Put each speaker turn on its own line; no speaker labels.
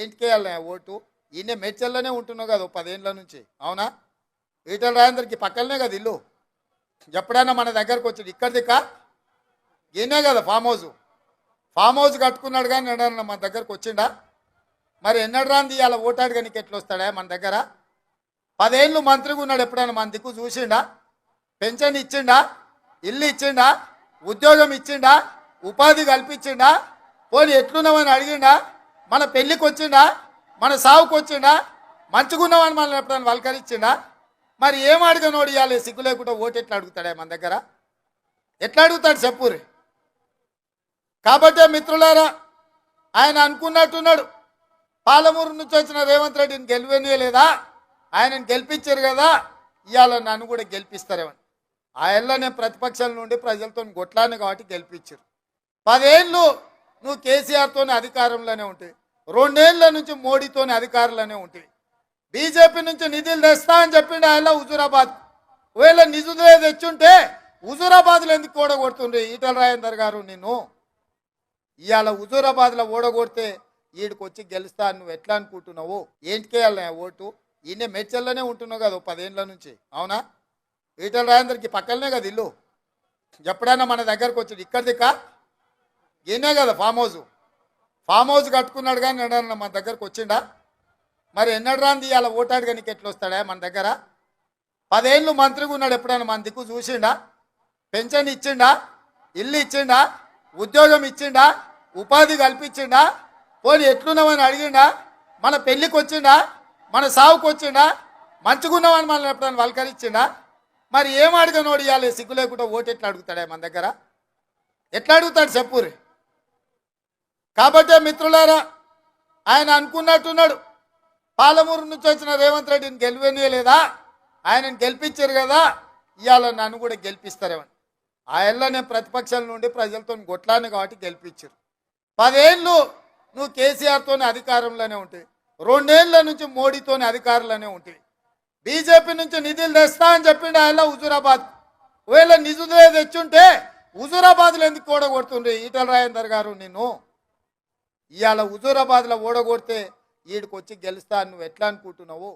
ఏంటికేయాలి vote? ఈయన మేడ్చల్లోనే ఉంటున్నావు కదా పదేండ్ల పదేళ్ళ నుంచి. అవునా? ఈటల రాజేందర్కి పక్కనే కదా ఇల్లు. ఎప్పుడైనా మన దగ్గరకు వచ్చాడు. ఇక్కడ దిక్క ఈయనే కదా ఫామ్ హౌస్. ఫామ్ హౌస్ కట్టుకున్నాడు కానీ ఎడన్నా మన దగ్గరకు వచ్చిండా? మరి ఎన్నడు రాంది ఇవాళ ఓటాడు కానీ ఎట్లా వస్తాడా మన దగ్గర? పదేళ్ళు మంత్రిగా ఉన్నాడు ఎప్పుడైనా మన దిక్కు చూసిండా? పెన్షన్ ఇచ్చిండా? ఇల్లు ఇచ్చిండా? ఉద్యోగం ఇచ్చిండా? ఉపాధి కల్పించిండా? పోనీ ఎట్లున్నామని అడిగిండా? మన పెళ్ళికి వచ్చిండా? మన సావుకు వచ్చిండా? మంచుకున్నామని మనల్ని ఎప్పుడైనా వలకరించిండా మరి ఏం అడగనోడు ఇవ్వాలి సిగ్గు లేకుండా ఓటు ఎట్లా అడుగుతాడే మన దగ్గర? ఎట్లా అడుగుతాడు చెప్పురి కాబట్టి మిత్రులారా ఆయన అనుకున్నట్టున్నాడు. పాలమూరు నుంచి వచ్చిన రేవంత్ రెడ్డిని గెలివనీయలేదా ఆయనను గెలిపించారు కదా? ఇవాళ నన్ను కూడా గెలిపిస్తారేమని ఆయనలో నేను ప్రతిపక్షాల నుండి ప్రజలతో కొట్లాను కాబట్టి గెలిపించారు. పదేళ్ళు నువ్వు కేసీఆర్తో అధికారంలోనే ఉంటాయి రెండేళ్ళ నుంచి మోడీతోనే అధికారులనే ఉంటాయి బీజేపీ నుంచి నిధులు తెస్తా అని చెప్పిండు ఆయన హుజూరాబాద్. ఒకవేళ నిధులే తెచ్చుంటే హుజూరాబాద్లో ఎందుకు ఓడగొడుతుండే ఈటల రాజేందర్ గారు నేను ఇవాళ హుజూరాబాద్లో ఓడగొడితే ఈడికి వచ్చి గెలుస్తా నువ్వు ఎట్లా అనుకుంటున్నావు? ఏంటికేయాలి ఓటు? ఈయన మేడ్చల్లోనే ఉంటున్నావు కదా పదేళ్ళ నుంచి అవునా? ఈటల రాజేందర్కి పక్కనే కదా ఇల్లు. ఎప్పుడైనా మన దగ్గరకు వచ్చాడు ఇక్కడ దిక్క ఈయనే కదా ఫామ్ హౌస్ ఫామ్ హౌస్ కట్టుకున్నాడు కానీ ఎన్నడన్నా మన దగ్గరకు వచ్చిండా? మరి ఎన్నడు రాంది ఇవాళ ఓటాడుగా నీకు ఎట్లా వస్తాడా మన దగ్గర? పదేళ్ళు మంత్రిగా ఉన్నాడు ఎప్పుడైనా మన దిక్కు చూసిండా? పెన్షన్ ఇచ్చిండా? ఇల్లు ఇచ్చిండా? ఉద్యోగం ఇచ్చిండా? ఉపాధి కల్పించిండా? పోనీ ఎట్లున్నామని అడిగిండా? మన పెళ్ళికి వచ్చిండా? మన సావుకు వచ్చిండా? మంచుకున్నామని మనల్ని ఎప్పుడైనా వలకరించిండా? మరి ఏం అడగనోడు ఇవ్వాలి సిగ్గు లేకుండా ఓటు ఎట్లా అడుగుతాడా మన దగ్గర? ఎట్లా అడుగుతాడు చెప్పురి కాబట్టే మిత్రులారా ఆయన అనుకున్నట్టున్నాడు. పాలమూరు నుంచి వచ్చిన రేవంత్ రెడ్డిని గెలివనీయలేదా ఆయనను గెలిపించారు కదా ఇవాళ నన్ను కూడా గెలిపిస్తారేమని ఆయనలో నేను ప్రతిపక్షాల నుండి ప్రజలతో కొట్లాను కాబట్టి గెలిపించారు. పదేళ్ళు నువ్వు కేసీఆర్తోనే అధికారంలోనే ఉంటాయి రెండేళ్ళ నుంచి మోడీతోనే అధికారంలోనే ఉంటాయి బీజేపీ నుంచి నిధులు తెస్తా అని చెప్పిండు ఆయన హుజూరాబాద్. ఒకవేళ నిధులు తెచ్చుంటే హుజూరాబాద్లో ఎందుకు ఓడగొడుతుండ్రి ఈటల రాజేందర్ గారు నిన్ను? ఇవాళ హుజూరాబాద్లో ఓడగొడితే ఈడికి వచ్చి గెలుస్తా నువ్వు ఎట్లా అనుకుంటున్నావు?